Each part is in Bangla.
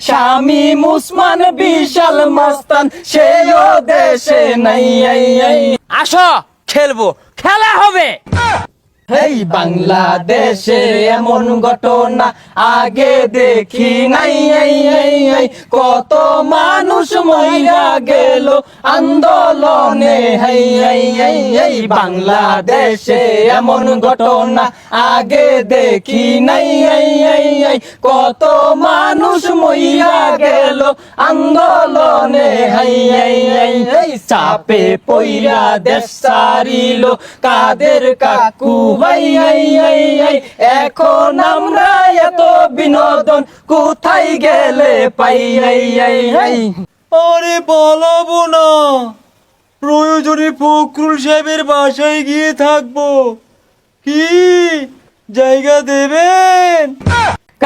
স্বামী মুসমান বিশাল মাস্তান সেও দেশে নাই। আসো খেলব খেলা হবে এই বাংলাদেশে এমন ঘটনা আগে দেখি নাই। কত মানুষ মইরা গেল আন্দোলনে এই। বাংলাদেশে এমন ঘটনা আগে দেখি নাই। কত মানুষ মইরা গেল আন্দোলনে এই। চাপে পইরা দেশ সারিল কাদের কাকু ভাই, আই আই আই, এখন আমরা এত বিনোদন কোথায় গেলে পাই? I I I. আরে বলো না প্রয়োজনে ফখরুল সাহেবের বাসায় গিয়ে থাকব। কি? জায়গা দেবেন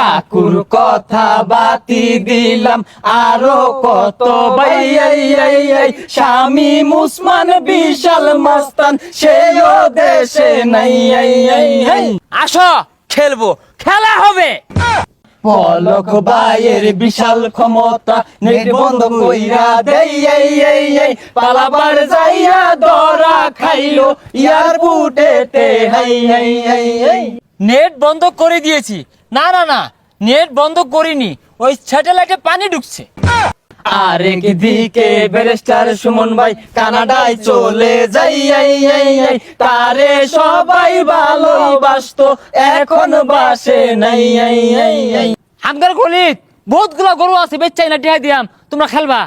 কাকুর কথা বাতি দিলাম। আরও কত এই। স্বামী মুসমান বিশাল মাস্তান সেও দেশে নাই। আসো খেলব। খেলা হবে। পলক ভাইয়ের বিশাল ক্ষমতা নির্বন্ধ কইরা দেই পালাবার যাইয়া দরা খাইলো ইয়ার বুটেতে হাই হাই হাই নেট বন্ধ করে দিয়েছি। না না না নেট বন্ধ করিনি ওই স্যাটেলাইটে পানি ঢুকছে। আরেক দিকে ব্যারিস্টার সুমন ভাই কানাডায় চলে যাই তারে সবাই ভালোবাসতো এখন বাসে নাই হামগার গলিত বহুতগুলা গরু আছে বেচাই না টিহা দিয়াম তোমরা খেলবা।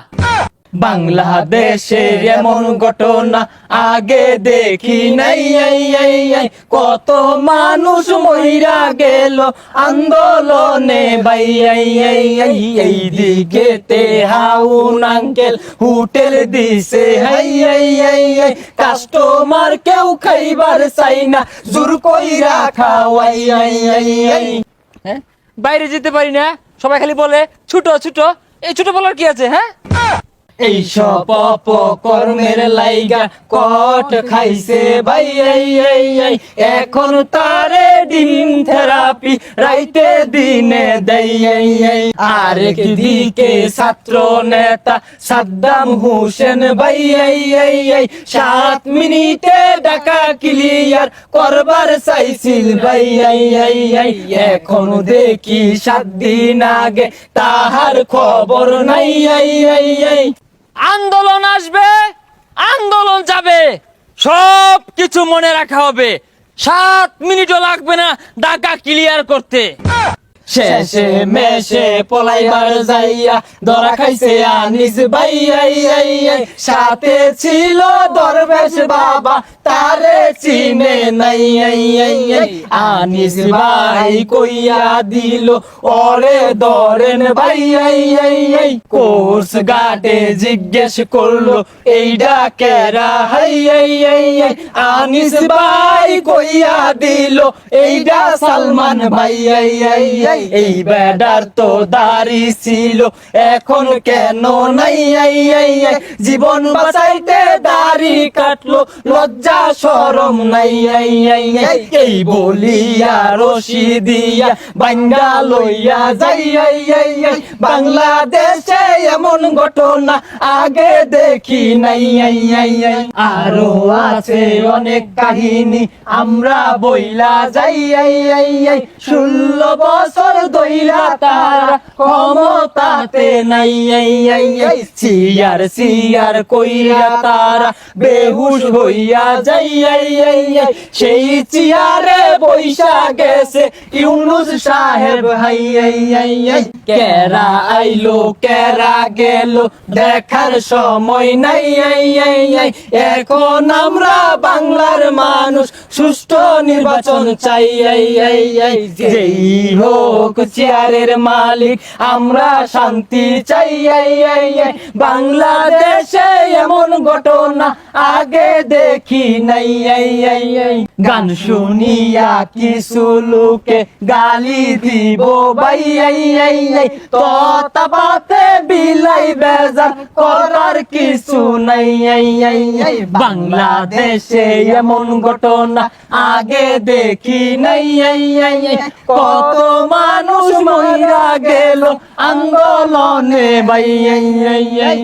বাংলাদেশের এমন ঘটনা আগে দেখি নাই। কত মানুষ মইরা গেল আন্দোলনে এই, দিকে তে হাউন আঙ্কেল হোটেল দিছে কাস্টমার কেউ খাইবার চাই না জোর কইরা খাওয়াই। হ্যাঁ? বাইরে যেতে পারি না সবাই খালি বলে ছুটো ছুটো। এই ছোট বলার কি আছে হ্যাঁ? এই সব অপকর্মের লাইগা কট খাইছে ভাই এখন তারে দিন থেরাপি রাইতে দিনে দেই আরেক দিকে ছাত্র নেতা সাদ্দাম হোসেন ভাই সাত মিনিটে ডাকা ক্লিয়ার করবার চাইছিল ভাই এখন দেখি সাত দিন আগে তাহার খবর নাই আন্দোলন আসবে, আন্দোলন যাবে সব কিছু মনে রাখা হবে। সাত মিনিটও লাগবে না ডাকা ক্লিয়ার করতে। শেষে মেশে পলাইবার যাইয়া ধরা খাইছে আনিস ভাই। সাথে ছিল দরবেশ বাবা, তারে চিনে নাই। আনিস ভাই কইয়া দিল, ওরে ধরেন ভাই। কোর্স গাটে জিজ্ঞেস করল এইটা কেরা হাই। আনিস ভাই কইয়া দিল এইটা সালমান ভাই এই, বেডার তো দাড়ি ছিল এখন কেন নাই এই, এই। জীবন বাঁচাইতে দাড়ি কাটলো লজ্জা সরম নাই এই, এই, এই। বলিয়া রশি দিয়া বাঙ্গা লইয়া যাই এই, এই। বাংলাদেশে এমন ঘটনা আগে দেখি নাই এই, এই, এই। আরও আছে অনেক কাহিনী আমরা বইলা যাই এই, এই, এই। ষোলো বছর ক্ষমতাতে নাই। সিয়ার সিয়ার বেহুশ হইয়া যাই। সেই চেয়ারে বৈশা গেছে ইউনুস সাহেব হাই। কেরা আইলো কেরা গেল দেখার সময় নাই। এখন আমরা বাংলার মানুষ সুষ্ঠু নির্বাচন চাই। যেই হোক চেয়ারের মালিক, আমরা শান্তি চাই। বাংলাদেশে এমন ঘটনা আগে দেখি নাই। গান শুনিয়া কিছু লোকে গালি দিব বিলাই বেজার করার কিছু নাই। বাংলাদেশে এমন ঘটনা আগে দেখি নাই। কত মা মানুষ মইরা গেল আন্দোলনে ভাই